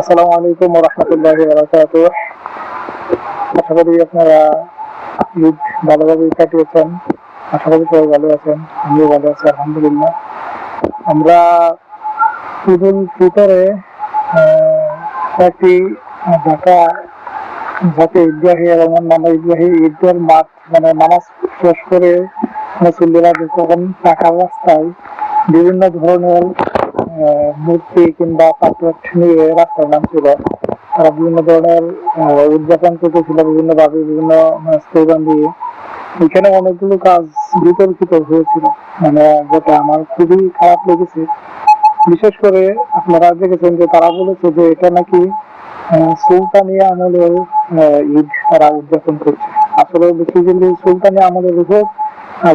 আসসালামু আলাইকুম আশা করি আপনারা ঈদ ভালোভাবে কাটিয়েছেন। আশা করি সবাই ভালো আছেন, আমিও ভালো আছি, আলহামদুলিল্লাহ। আমরা ঈদ ফিতরে কয়েকটি ঢাকা জাতীয় ঈদগাহে এবং অন্যান্য ঈদগাহে ঈদের মাঠ মানে নামাজ শেষ করে মুসল্লিরা যখন পাকা রাস্তায় বিভিন্ন ধরনের মূর্তি কিংবা পাথর নিয়ে রাস্তায় নামছিল তারা বিভিন্ন ধরনের উদযাপন করতেছিল বিভিন্ন ভাবে বিভিন্ন স্লোগান দিয়ে। এখানে অনেকগুলো কাজ বিতর্কিত হয়েছিল। মানে যেটা আমার খুবই খারাপ লেগেছে। বিশেষ করে আপনারা দেখেছেন যে তারা বলেছে যে এটা নাকি সুলতানি আমলের ঈদ তারা উদযাপন করছে। আসলে বেসিক্যালি সুলতানি আমলের হোক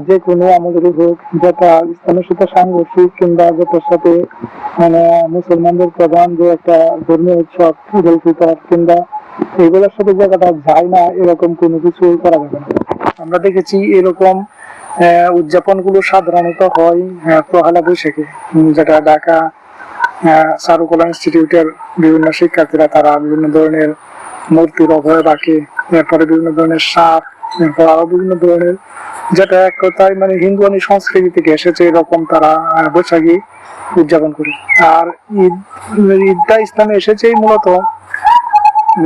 যে কোনো আমাদের হোক যেটা ইসলামের সাথে সাংঘর্ষিক কিংবা যেটার সাথে মানে মুসলমানদের প্রধান যে একটা ধর্মীয় উৎসব ফিতর কিংবা এগুলোর সাথে জায়গাটা যায় না এরকম কোনো কিছু করা যাবে না। আমরা দেখেছি এরকম আহ, উদযাপনগুলো সাধারণত হয় পহেলা বৈশাখে যেটা ঢাকা চারুকলা ইনস্টিটিউটের বিভিন্ন শিক্ষার্থীরা তারা বিভিন্ন ধরনের মূর্তির অভয় রাখে এরপরে বিভিন্ন ধরনের সাপ এরপর আরও বিভিন্ন ধরনের যেটা এক কথায় মানে হিন্দুয়ানি সংস্কৃতি থেকে এসেছে এরকম তারা বৈশাখী উদযাপন করে। আর ঈদ, ঈদটা ইসলামে এসেছে মূলত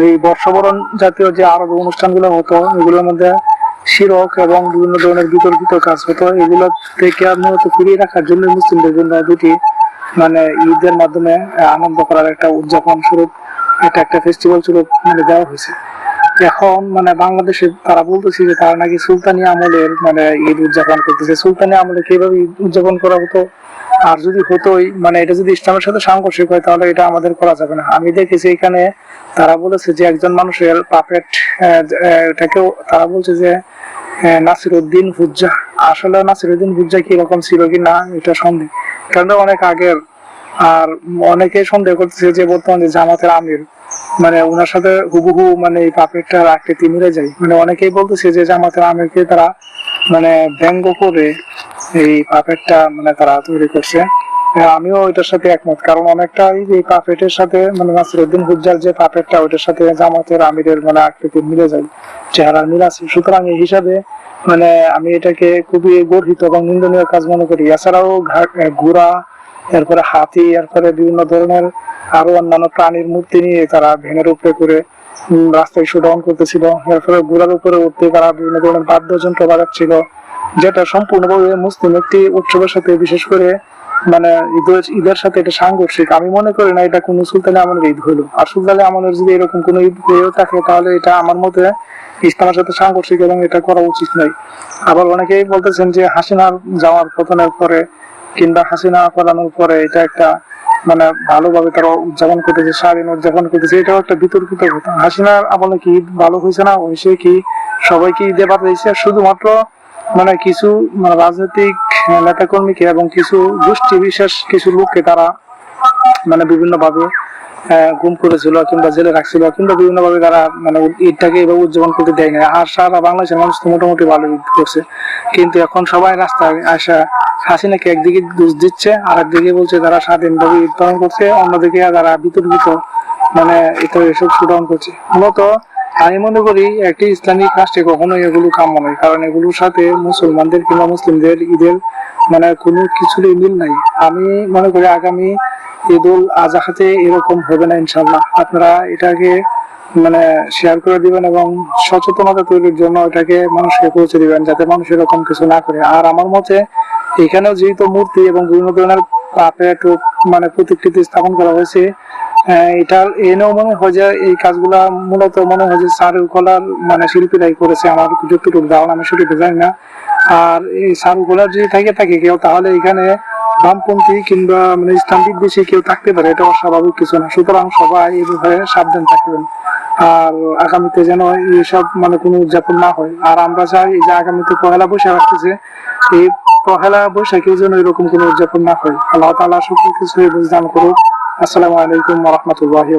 এই বর্ষবরণ জাতীয় যে আরব অনুষ্ঠানগুলো হতো, এগুলোর মধ্যে শিরক এবং বিভিন্ন ধরনের বিতর্কিত কাজ হতো। এগুলো থেকে মূলত ফিরিয়ে রাখার জন্য মুসলিমদের জন্য দুটি মানে ঈদের মাধ্যমে আনন্দ করার একটা উদযাপন স্বরূপ এটা একটা ফেস্টিভ্যাল স্বরূপ মানে দেওয়া হয়েছে। এখন মানে বাংলাদেশে তারা বলতেছে যে তারা নাকি সুলতানি আমলের মানে ঈদ উদযাপন করতেছে। সুলতানি আমলে কীভাবে ঈদ উদযাপন করা হতো? আর যদি হতোই মানে এটা যদি ইসলামের সাথে সাংঘর্ষিক হয়, তাহলে এটা আমাদের করা যাবে না। আমি দেখেছি এখানে তারা বলেছে যে একজন মানুষের পাপেট এটাকেও তারা বলছে যে নাসিরুদ্দিন হুজ্জা আসলে নাসিরুদ্দিন হুজ্জা কি রকম ছিল কি না এটা সন্দেহ। কারণ অনেক আগের আর অনেকে সন্দেহ করতেছে যে বর্তমান যে জামাতের আমির মানে ওনার সাথে হুবহু মানে এই পাপেটটার আকৃতি মিলে যায়। মানে অনেকেই বলতেছে যে জামাতের আমিরকে তারা মানে ব্যঙ্গ করে এই পাপেটটা মানে তারা তৈরি করছে। আমিও এটার সাথে একমত। কারণ অনেকটাই এই পাপেটের সাথে মানে নাসিরুদ্দিন হুজ্জার যে পাপেটটা ওইটার সাথে জামাতের আমিরের মানে আকৃতি মিলে যায়, চেহারার মিল আছে। সুতরাং এই হিসাবে মানে আমি এটাকে খুবই গর্হিত এবং নিন্দনীয় কাজ মনে করি। এছাড়াও ঘোড়া এরপরে হাতি, এরপরে বিভিন্ন ধরনের আরও অন্যান্য প্রাণীর মূর্তি নিয়ে তারা ভ্যানের উপরে করে রাস্তায় শোডাউন করতেছিল। এরপরে ঘোড়ার উপরে উঠতে তারা বিভিন্ন ধরনের বাদ্যযন্ত্র বাজাচ্ছিল, যেটা সম্পূর্ণভাবে মুসলিম একটি উৎসবের সাথে, বিশেষ করে মানে ঈদের সাথে এটা সাংঘর্ষিক। আমি মনে করি না এটা কোনো সুলতানি আমলের ঈদ হলো। আর সুলতানি আমলের যদি এরকম কোনো ঈদ হয়েও থাকে, তাহলে এটা আমার মতে ইসলামের সাথে সাংঘর্ষিক এবং এটা করা উচিত নয়। আবার অনেকেই বলতেছেন যে হাসিনার যাওয়ার পতনের পরে কিংবা হাসিনা পালানোর পরে এটা একটা মানে ভালোভাবে তারা উদযাপন করতেছে, স্বাধীন উদযাপন করতেছে, এটাও একটা বিতর্কিত কথা হাসিনার আমলে কি ঈদ ভালো হয়েছে না হয়েছে কি সবাইকে ঈদে পাঠাইছে শুধুমাত্র মানে কিছু মানে রাজনৈতিক নেতা কর্মীকে এবং কিছু গোষ্ঠী বিশেষ কিছু লোককে তারা মানে বিভিন্ন ভাবে গুম করেছিল কিংবা জেলে রাখছিল কিংবা বিভিন্ন ভাবে তারা মানে ঈদটাকে এভাবে উদযাপন করতে দেয় না আর সারা বাংলাদেশের মানুষ তো মোটামুটি ভালো ঈদ করছে। কিন্তু এখন সবাই রাস্তায় আসা হাসিনাকে একদিকে দোষ দিচ্ছে আর একদিকে বলছে তারা স্বাধীনভাবে ঈদ পালন করছে, অন্যদিকে তারা বিতর্কিত মানে এটা এসব শুডাউন করছে। মূলত আমি মনে করি একটি ইসলামিক রাষ্ট্রে কখনোই এগুলো কাম্য নয়, কারণ এগুলোর সাথে মুসলমানদের কিংবা মুসলিমদের ঈদের মানে কোনো কিছুরই মিল নাই। আমি মনে করি আগামী ঈদ উল আজহাতে এরকম হবে না ইনশাল্লাহ আপনারা এটাকে মানে শেয়ার করে দিবেন এবং সচেতনতা তৈরির জন্য এটাকে মানুষকে পৌঁছে দিবেন, যাতে মানুষ এরকম কিছু না করে। আর আমার মতে এখানেও যেহেতু মূর্তি এবং বিভিন্ন ধরনের পাপের একটু মানে প্রতিকৃতি স্থাপন করা হয়েছে এটা এনেও মনে হয় যে এই কাজগুলা মূলত মনে হয় যে সারুকলার মানে শিল্পীরাই করেছে। আমার যতটুকু ধারণা, আমি সেটুকু জানি না। আর এই সারুকলার যদি থাকে থাকে কেউ, তাহলে এখানে বামপন্থী কিংবা মানে ইসলাম বিদ্বেষী কেউ থাকতে পারে, এটা অস্বাভাবিক কিছু না। সুতরাং সবাই এই সাবধান থাকবেন। আর আগামীতে যেন এইসব মানে কোনো উদযাপন না হয়। আর আমরা চাই এই যে আগামীতে পহেলা বৈশাখ আসতেছে, এই পহেলা বৈশাখের যেন এরকম কোনো উদযাপন না হয়। আল্লাহ তাআলা সকল কিছু বুঝদান করুক। আসসালামু আলাইকুম রাহমাতুল্লাহি